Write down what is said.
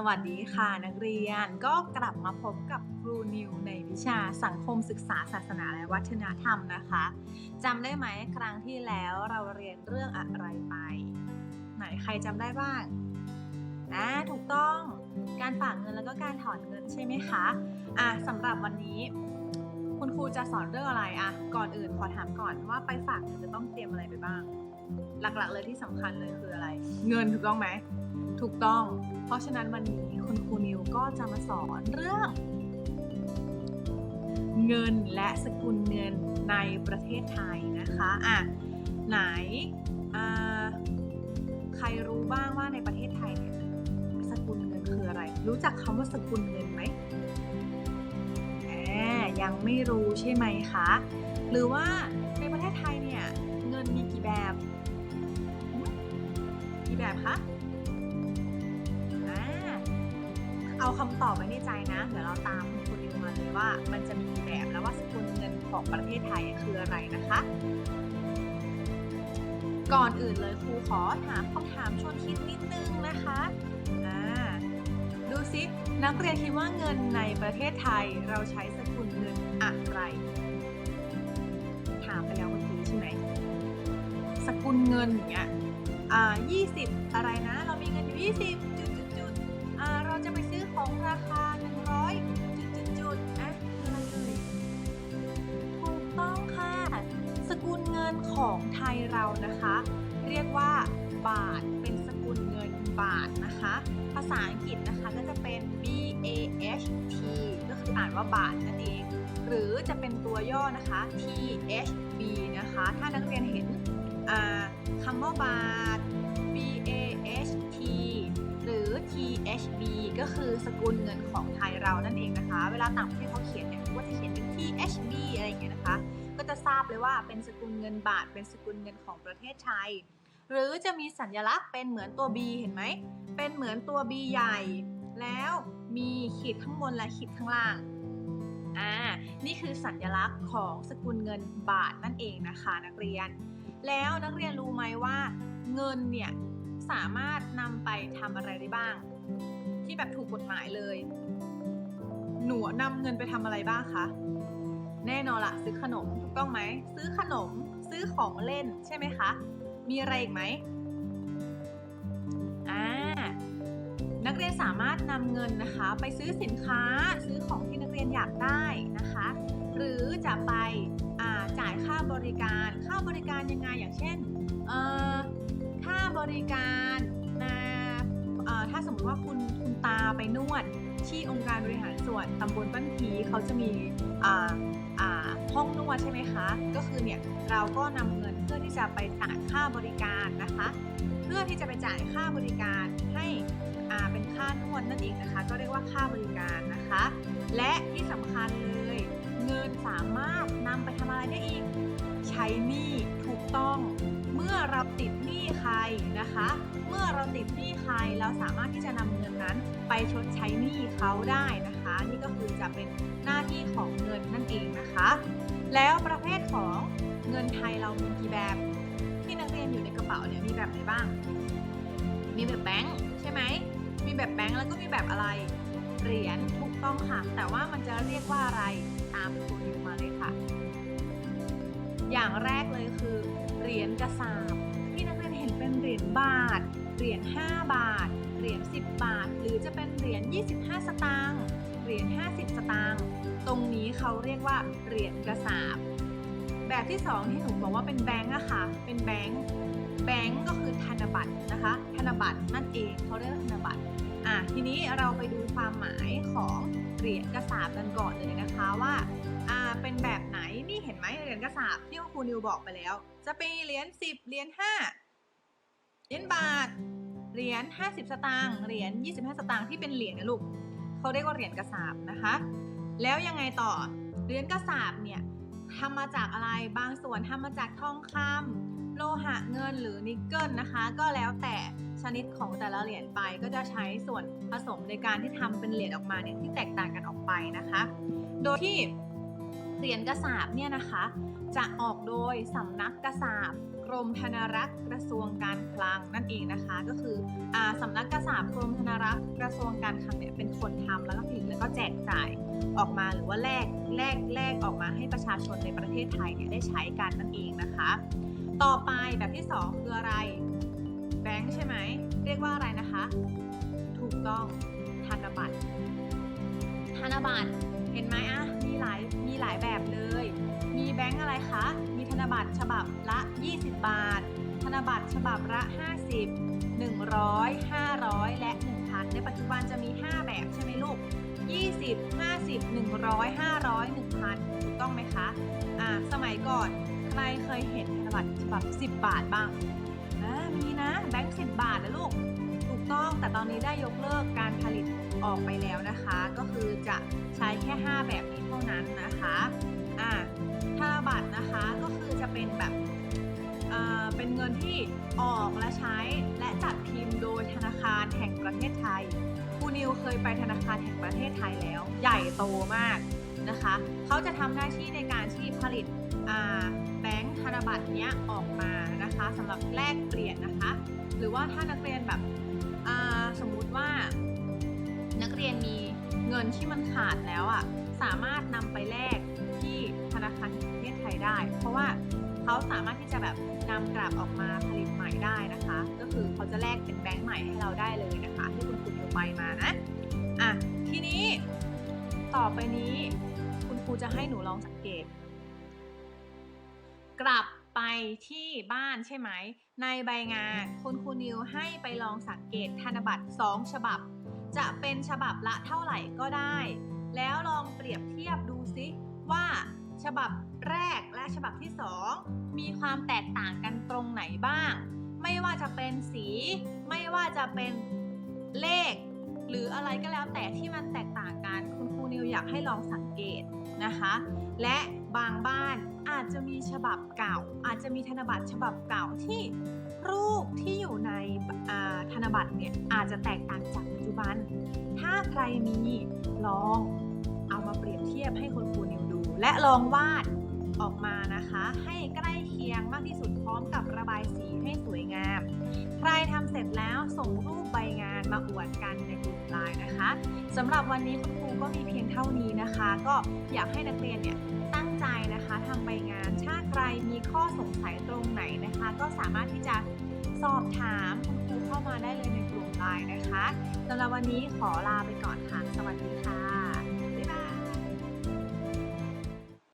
สวัสดีค่ะนักเรียนก็กลับมาพบกับครูนิวในวิชาสังคมศึกษาศาสนาและวัฒนธรรมนะคะจำได้ไหมครั้งที่แล้วเราเรียนเรื่องอะไรไป ไหนใครจำได้บ้างนะถูกต้องการฝากเงินแล้วก็การถอนเงินใช่ไหมคะอะสำหรับวันนี้ คุณครูจะสอนเรื่องอะไรอะก่อนอื่นขอถามก่อนว่าไปฝากเงินจะต้องเตรียมอะไรไปบ้าง หลักๆเลยที่สำคัญเลยคืออะไร เงินถูกต้องไหม ถูกต้อง เพราะฉะนั้นวันนี้คุณครูนิวก็จะมาสอนเรื่อง เงินและสกุลเงินในประเทศไทยนะคะอะไหนใครรู้บ้างว่าในประเทศไทยเนี่ยสกุลเงินคืออะไร รู้จักคำว่าสกุลเงินไหมแหมยังไม่รู้ใช่ไหมคะ หรือว่าในประเทศไทยเนี่ยเงินมีกี่แบบ กี่แบบคะ เอาคำตอบไว้ในใจนะ เดี๋ยวเราตามคุณดิวมาเลยว่า มันจะมีกี่แบบแล้วว่าสกุลเงินของประเทศไทยคืออะไรนะคะ ก่อนอื่นเลยครูขอถามคำถามชวนคิดนิดนึงนะคะดูซินักเรียนคิดว่าเงินในประเทศไทยเราใช้สกุลเงินอะไร ถามไปแล้วเมื่อกี้ใช่ไหมสกุลเงินอย่างเงี้ยอ่า20 อะไรนะ เรามีเงินอยู่ 20 งราคา 100 จุดจุดจุดอะอะไรเอ่ยถูกต้องค่ะ สกุลเงินของไทยเรานะคะ เรียกว่าบาทเป็นสกุลเงินบาทนะคะ ภาษาอังกฤษนะคะก็จะเป็น B A H T ก็คืออ่านว่าบาทนั่นเอง หรือจะเป็นตัวย่อนะคะ T H B นะคะ ถ้านักเรียนเห็นคำว่าบาท ก็คือสกุลเงินของไทยเรานั่นเองนะคะ เวลาต่างประเทศเขาเขียนเนี่ยเขาจะเขียนเป็น T H B อะไรอย่างเงี้ยนะคะ ก็จะทราบเลยว่าเป็นสกุลเงินบาท เป็นสกุลเงินของประเทศไทย หรือจะมีสัญลักษณ์เป็นเหมือนตัว B เห็นไหม เป็นเหมือนตัว B ใหญ่ แล้วมีขีดข้างบนและขีดข้างล่างอ่านี่คือสัญลักษณ์ของสกุลเงินบาทนั่นเองนะคะนักเรียน แล้วนักเรียนรู้ไหมว่าเงินเนี่ยสามารถนำไปทำอะไรได้บ้าง ที่แบบถูกกฎหมายเลย หนูนำเงินไปทำอะไรบ้างคะ แน่นอนละซื้อขนมถูกต้องไหม ซื้อขนม ซื้อของเล่นใช่ไหมคะ มีอะไรอีกไหมอ่านักเรียนสามารถนำเงินนะคะ ไปซื้อสินค้าซื้อของที่นักเรียนอยากได้นะคะ หรือจะไปจ่ายค่าบริการ ค่าบริการยังไงอย่างเช่นค่าบริการนะถ้าสมมติว่าคุณ ตาไปนวด ที่องค์การบริหารส่วนตำบลบ้านผีเขาจะมีห้องนวดใช่ไหมคะ ก็คือเนี่ยเราก็นำเงินเพื่อที่จะไปจ่ายค่าบริการนะคะ เพื่อที่จะไปจ่ายค่าบริการให้เป็นค่านวดนั่นเองนะคะ ก็เรียกว่าค่าบริการนะคะ และที่สำคัญเลยเงินสามารถนำไปทำอะไรได้อีก ใช้หนี้ถูกต้อง เมื่อเราติดหนี้ใครนะคะ เมื่อเราติดหนี้ใครเราสามารถที่จะนำเงินนั้นไปชดใช้หนี้เขาได้นะคะ นี่ก็คือจะเป็นหน้าที่ของเงินนั่นเองนะคะ แล้วประเภทของเงินไทยเรามีกี่แบบ ที่นักเรียนอยู่ในกระเป๋าเนี่ยมีแบบไหนบ้าง มีแบบแบงค์ใช่ไหมมีแบบแบงค์แล้วก็มีแบบอะไรเหรียญถูกต้องค่ะ แต่ว่ามันจะเรียกว่าอะไรตามครูนิวมาเลยค่ะ อย่างแรกเลยคือ เหรียญกระสาบที่นักเรียนเห็นเป็นเหรียญบาท เหรียญ5บาท เหรียญ10 บาท หรือจะเป็นเหรียญ25 สตางค์เหรียญ50 สตางค์ตรงนี้เขาเรียกว่าเหรียญกระสาบแบบที่สองที่หนูบอกว่าเป็นแบงค์อะค่ะ เป็นแบงค์แบงก์ก็คือธนบัตรนะคะ ธนบัตรนั่นเองเขาเรียกธนบัตรอะทีนี้เราไปดูความหมายของเหรียญกระสาบกันก่อนเลยนะคะว่าอ่าเป็นแบบ เห็นไหมเหรียญกระสาบที่ครูนิวบอกไปแล้ว จะเป็นเหรียญ10เหรียญ5เหรียญบาท เหรียญ50 สตางค์เหรียญ25 สตางค์ที่เป็นเหรียญนะลูกเขาเรียกว่าเหรียญกระสาบนะคะ แล้วยังไงต่อเหรียญกระสาบเนี่ยทำมาจากอะไรบางส่วนทำมาจากทองคำโลหะเงินหรือนิกเกิลนะคะ ก็แล้วแต่ชนิดของแต่ละเหรียญไปก็จะใช้ส่วนผสมในการที่ทำเป็นเหรียญออกมาเนี่ยที่แตกต่างกันออกไปนะคะ โดยที่ เหรียญกระสาบเนี่ยนะคะ จะออกโดยสำนักกระสาบกรมธนารักษ์กระทรวงการคลังนั่นเองนะคะ ก็คืออสำนักกษาปกรมธนารักษ์กระทรวงการคลังเนี่ยเป็นคนทำแล้วก็ผลิตแล้วก็แจกจ่ายออกมาหรือว่าแลกแลกแลกออกมาให้ประชาชนในประเทศไทยเนี่ยได้ใช้กันนั่นเองนะคะ ต่อไปแบบที่สองคืออะไรแบงค์ใช่ไหมเรียกว่าอะไรนะคะ ถูกต้องธนบัตรธนบัตร ห็นไหมอะมีหลายมีหลายแบบเลย มีแบงค์อะไรคะ มีธนบัตรฉบับละ 20 บาท ธนบัตรฉบับละ 50 100 500 และ 1,000 ในปัจจุบันจะมี 5 แบบใช่ไหมลูก 20 50 100 500 1,000 ถูกต้องไหมคะ อ่า สมัยก่อนใครเคยเห็นธนบัตรฉบับ 10 บาทบ้าง อ่า มีนะ แบงค์ 10 บาทนะลูก ต้องแต่ตอนนี้ได้ยกเลิกการผลิตออกไปแล้วนะคะ ก็คือจะใช้แค่ 5 แบบนี้เท่านั้นนะคะอ่าธนบัตรนะคะก็คือจะเป็นแบบเอ่อเป็นเงินที่ออกและใช้และจัดพิมพ์โดยธนาคารแห่งประเทศไทยครูนิวเคยไปธนาคารแห่งประเทศไทยแล้ว ใหญ่โตมากนะคะเขาจะทำหน้าที่ในการที่ผลิตอ่าแบงค์ธนบัตรเนี้ยออกมานะคะสำหรับแลกเปลี่ยนนะคะ หรือว่าถ้านักเรียนแบบ สมมุติว่านักเรียนมีเงินที่มันขาดแล้วอะสามารถนำไปแลกที่ธนาคารแห่งประเทศไทยได้ เพราะว่าเขาสามารถที่จะแบบนำกลับออกมาผลิตใหม่ได้นะคะ ก็คือเขาจะแลกเป็นแบงค์ใหม่ให้เราได้เลยนะคะ ที่คุณครูนิวไปมานะอะทีนี้ต่อไปนี้ คุณครูจะให้หนูลองสังเกต กลับ ที่บ้านใช่ไหม ในใบงานคุณครูนิวให้ไปลองสังเกตธนบัตร 2 ฉบับ จะเป็นฉบับละเท่าไหร่ก็ได้ แล้วลองเปรียบเทียบดูซิว่าฉบับแรกและฉบับที่ 2 มีความแตกต่างกันตรงไหนบ้าง ไม่ว่าจะเป็นสี ไม่ว่าจะเป็นเลข หรืออะไรก็แล้วแต่ที่มันแตกต่างกัน คุณครูนิวอยากให้ลองสังเกตนะคะ และ บางบ้านอาจจะมีฉบับเก่า อาจจะมีธนบัตรฉบับเก่าที่รูปที่อยู่ในธนบัตรเนี่ยอาจจะแตกต่างจากปัจจุบัน ถ้าใครมีลองเอามาเปรียบเทียบให้คุณครูนิวดู และลองวาด ออกมานะคะ ให้ใกล้เคียงมากที่สุดพร้อมกับระบายสีให้สวยงาม ใครทำเสร็จแล้วส่งรูปใบงานมาอวดกันในกลุ่มไลน์นะคะสำหรับวันนี้คุณครูก็มีเพียงเท่านี้นะคะ ก็อยากให้นักเรียนเนี่ยตั้งใจนะคะทำใบงานถ้าใครมีข้อสงสัยตรงไหนนะคะ ก็สามารถที่จะสอบถามคุณครูเข้ามาได้เลยในกลุ่มไลน์นะคะสำหรับวันนี้ขอลาไปก่อนค่ะ สวัสดีค่ะ